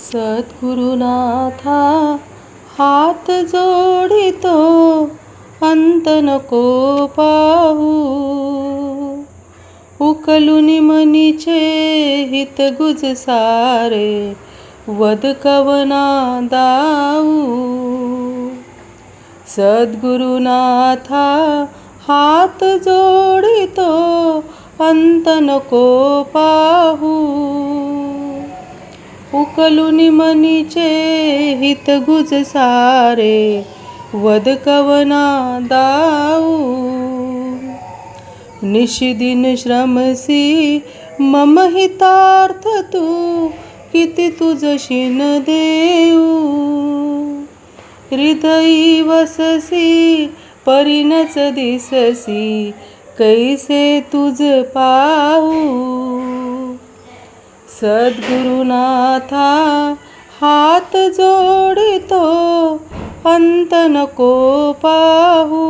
सद्गुरुनाथा हात जोडितो अंत नको पाहू. उकलून मनीचे हित गुज सारे वद कवना दाऊ. सद्गुरुनाथा हात जोडितो अंत नको पाहू. उकलुनी मनीचे हित गुज सारे. वद कवना दाऊ. निशिदिन श्रमसी मम हितार्थ तू किती तुझशीन देऊ. हृदयी वससी परिणच दिससी कैसे तुझ पाहू सद्गुरुनाथा हात जोडितो अंत नको पाहू.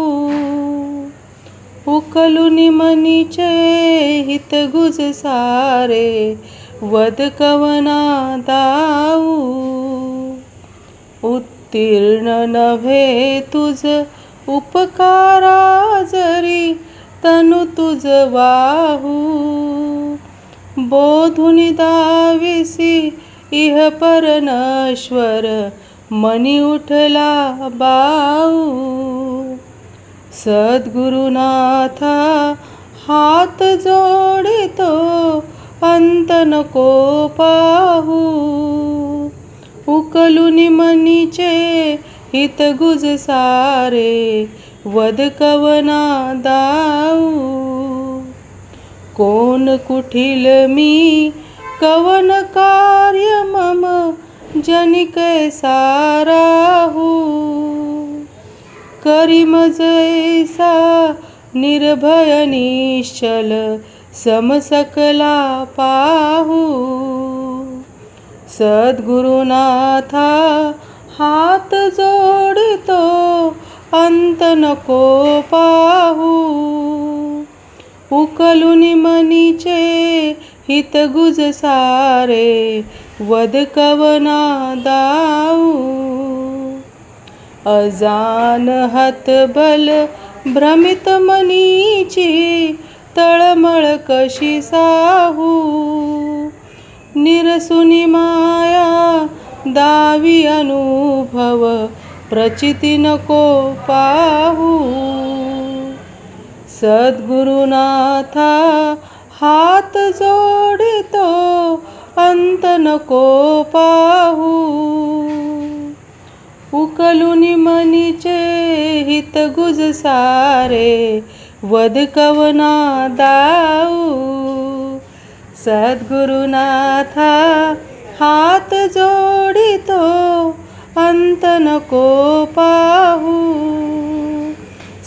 उकलुनी मनीचे हित गुज सारे वद कवना दाऊ. उत्तीर्ण नव्हे तुझ उपकारा जरी तनु तुझ वाहू. बोधुनि दाविसी इह परनश्वर मनी उठला बाऊ। सद्गुरुनाथा हात जोडितो अंत नको पाहू। उकलुनी मनीचे हित गुज सारे वद कवना दाऊ। कोण कुठील मी? कवन कार्य मम जनिक साराहू करी जैसा निर्भय निश्चल समसकला पाहू. सद्गुरुनाथा हात जोडतो अंत नको पाहू. उकलुनी मनीचे हित गुज सारे वद कवना दाऊ. अजान हतबल भ्रमित मनीची तळमळ कशी साहू. निरसुनी माया दावी अनुभव प्रचिती नको पाहू. सद्गुरुनाथा हात जोडितो अंत नको पाहू. उकलुनी मनीचे हित गुज सारे वध कवना दाऊ. सद्गुरुनाथा हात जोडितो अंत नको पाहू.